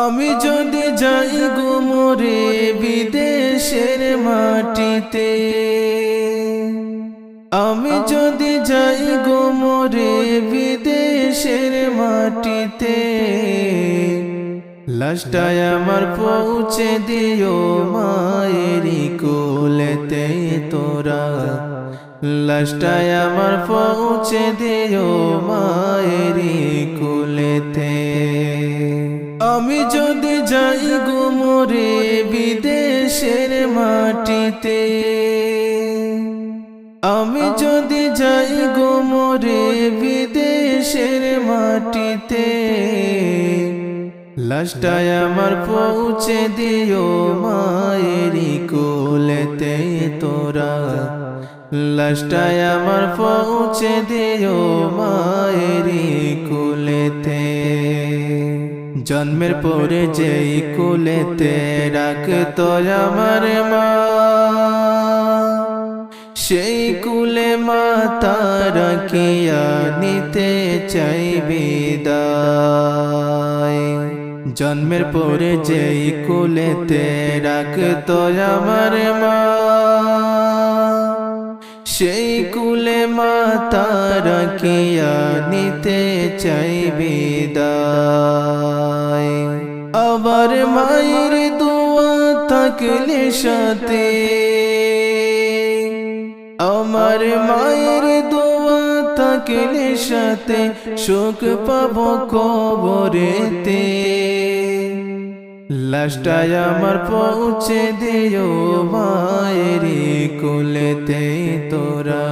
আমি যদি যাই গুমরে বিদেশের মাটিতে, আমি যদি যাই গুমরে বিদেশের মাটিতে লাস্টায় আমার পৌঁছে দিও মায়েরি কোলেতে তোরা লাস্টায় আমার পৌঁছে দিও মায়েরি কোলেতে। আমি যদি যাই গুমরে বিদেশের মাটিতে, আমি যদি যাই গুমরে বিদেশের মাটিতে লাস্টায় আমার পৌঁছে দিও মায়েরি কোলেতে তোরা লাস্টায় আমার পৌঁছে দিও মায়েরি কোলেতে। জন্মের পরে যেই কুলেতে রাখতো আমার মা। সেই কুলে মাতা রাখিয়া নিতে চাই বিদায়। জন্মের পরে যেই কুলেতে রাখতো আমার মা। সেই কুলে মাতা রাখিয়া নিতে চাই বিদায়। আবার মায়ের দোয়া থাকলে সাথে। আমার মায়ের দোয়া থাকলে সাথে সুখ পাব কবরেতে। লাস্টায় আমার পৌঁছে দিও মায়েরি কুলেতে তোরা।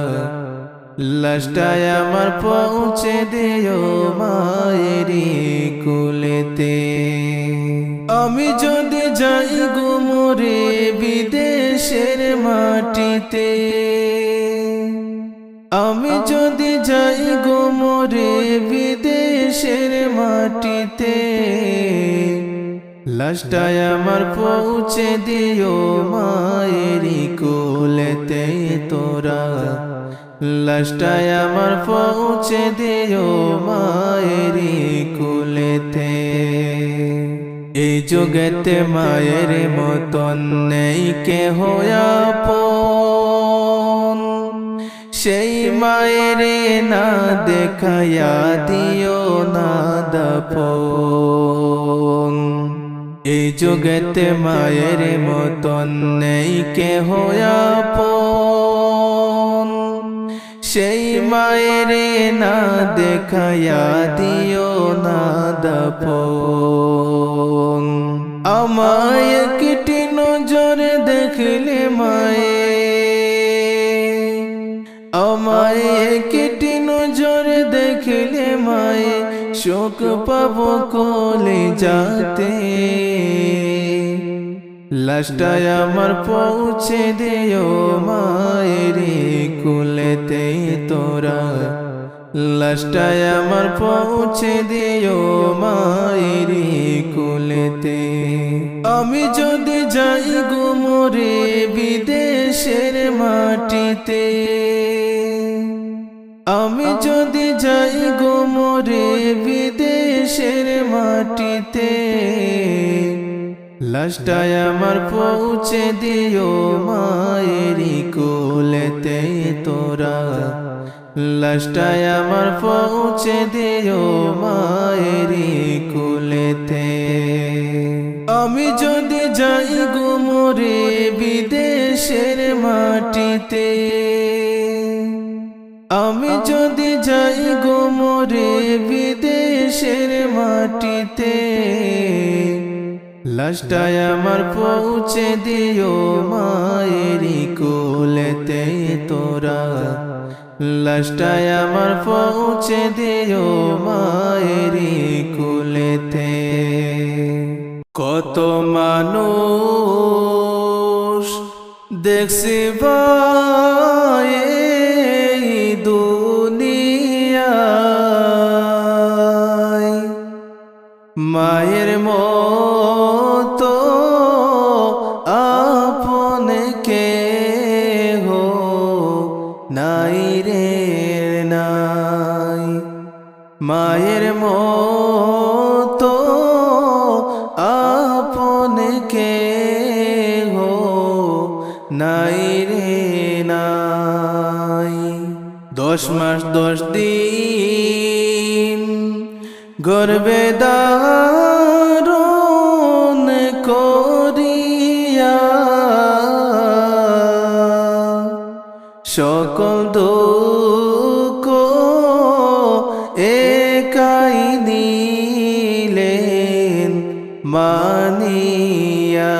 লাস্টায় আমার পৌঁছে দিও মায়েরি যদি যাই গুমরে বিদেশের মাটিতে, আমি যদি যাই গুমরে বিদেশের মাটিতে লাস্টায় আমার পৌঁছে দিও মায়েরি কোলেতে তোরা লাস্টায় আমার পৌঁছে দিও মায়েরি কোলেতে। এই জগতে মায়ের মতন নেই কে হয়া সেই মায়ের না দেখায়া দিও না দপন এই জগতে মায়ের মতন নেই কে হয়া সেই মায়ের না দেখায়া দিও না আমায় একটি নজর দেখলে মায়ে। আমায় একটি নজর দেখলে মায়ে শোক পাব কোলে যাতে। লাস্টায় আমার পৌঁছে দিও মায়েরি কুলেতে তোরা। লাস্টায় আমার পৌঁছে দিও মায়েরি কুলেতে। আমি যদি যাই গুমরে বিদেশের মাটিতে, আমি যদি যাই গোমরে বিদেশের মাটিতে লাস্টায় আমার পৌঁছে দিও মায়েরি কোলেতে তোরা লাস্টায় আমার পৌঁছে দিও মায়েরি কোলেতে। আমি যদি যাই গোমরে বিদেশের মাটিতে, আমি যদি যাই গোমরে বিদেশের মাটিতে লাস্টায় আমার পৌঁছে দিও মায়েরি কোলেতে তোরা লাস্টায় আমার পৌঁছে দিও মায়েরি কোলেতে। কত মানুষ দেখছি দুনিয়ায়। মায়ের মতো আপনে কে হো নাই রে নাই। মায়ের মতো দশ মাস দশ দিন গর্বে দারুণ করিয়া সকল দুঃখ মানিয়া।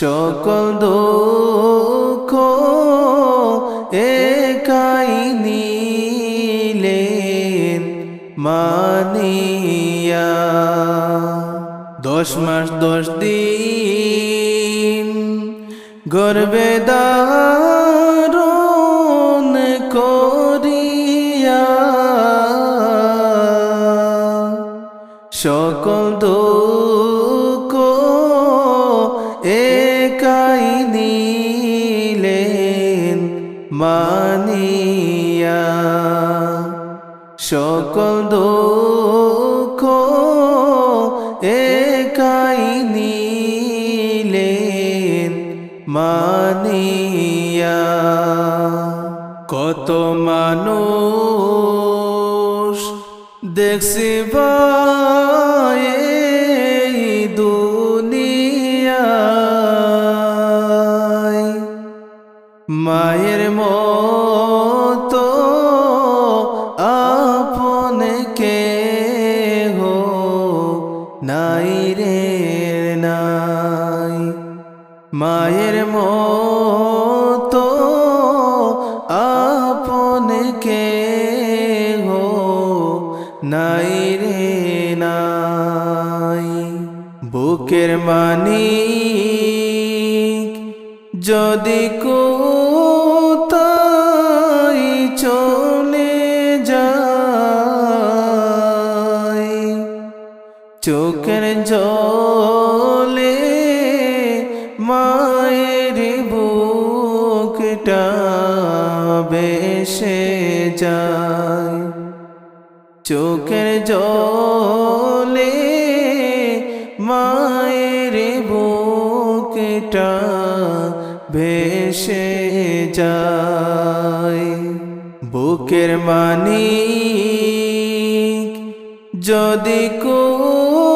সকল দুঃখ দশ মাস দশ দিন গর্বে দারুণ করিয়া সকল মানিয়া। সকল দুঃখ একাই মানিয়া কত মানুষ দেখছি মায়ের মতো আপন কে হো নাই রে নাই। বুকের মানি যদি কোথায় বেসে যায়। চোখের জলে মায়ের বুকটা ভেসে যায়। বুকের মানিক যদি কোথায়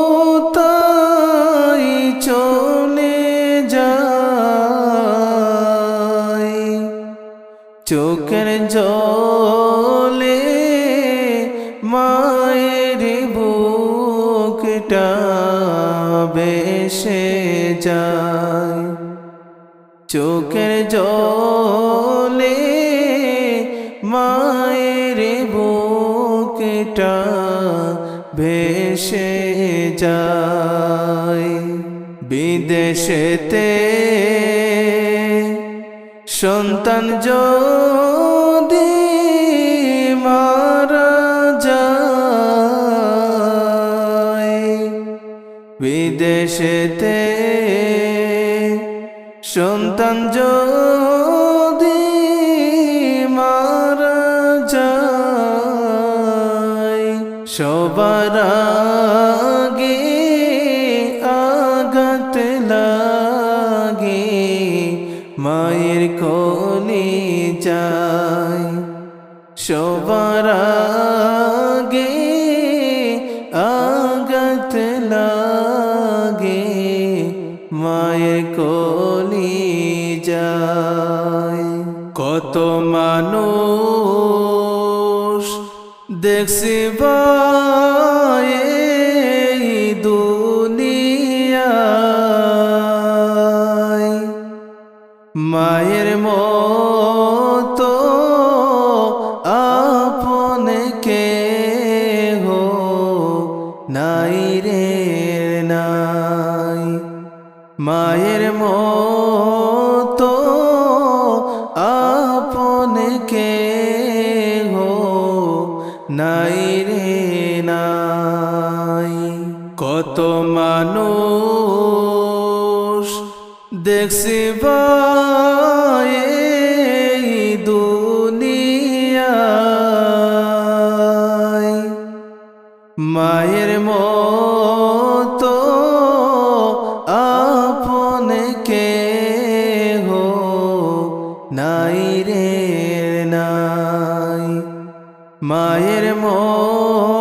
চোখের জলে মায়ের বুকটা বেসে যায়। চোখের জলে মায়ের বুকটা ভেসে যায়। বিদেশেতে সন্তান যদি মারা যায় বিদেশেতে সন্তান যদি মারা যায় সবার সবার আগে আগত লাগে মায়ের কলি যায় কত মানুষ দেখছি ভাই মতো আপন কে হো নাই রে নাই। কত মানুষ দেখছি ভাই নাই রে নাই। মায়ের মতো